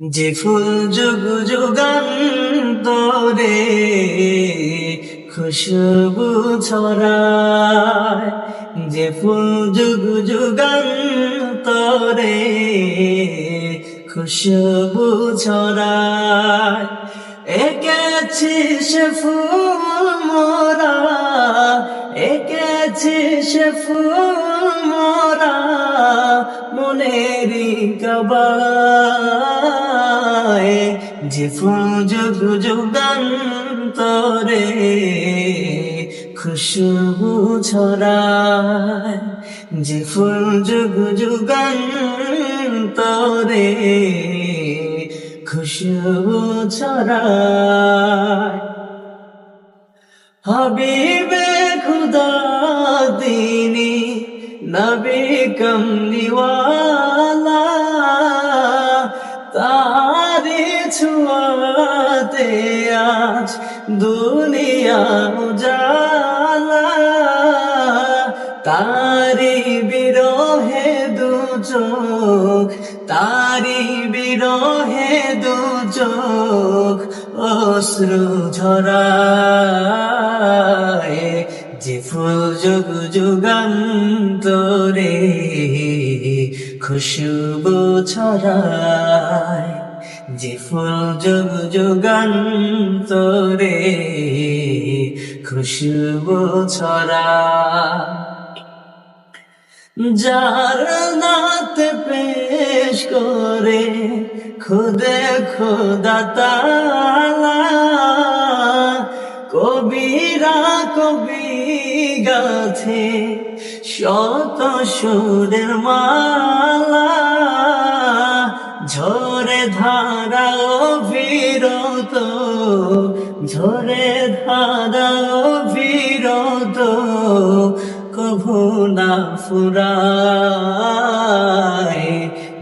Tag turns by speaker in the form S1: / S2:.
S1: যে ফুল যুগ যুগান্তরে খুশবু ছড়ায়। যে ফুল যুগ যুগান্তরে খুশবু ছড়ায়। একেছি সে ফুল একেছি সে ফুল মোরা মনেরি কবায় যে ফুল যুগ যুগান্তরে খুশবু ছড়ায়। যে ফুল যুগ যুগান্তরে খুশবু ছড়ায়। হাবিবে খুদা নবী কমলিওয়ালা, তারি ছুয়াতে আজ দুনিয়া উজালা। তারি বিরহে দু চোখ, তারি বিরহে দু চোখ অশ্রু ঝরায় যে ফুল যুগ যুগান্তরে খুশবু ছড়ায়, যে ফুল যুগ যুগান্তরে খুশবু ছড়ায়। যার নাত পেশ করে খুদে খোদা তালা কবিরা কবি গাছে, শত সুরের মালা, ঝরে ধারা বিরত ঝরে ধারা বিরত কভু না ফুরায়।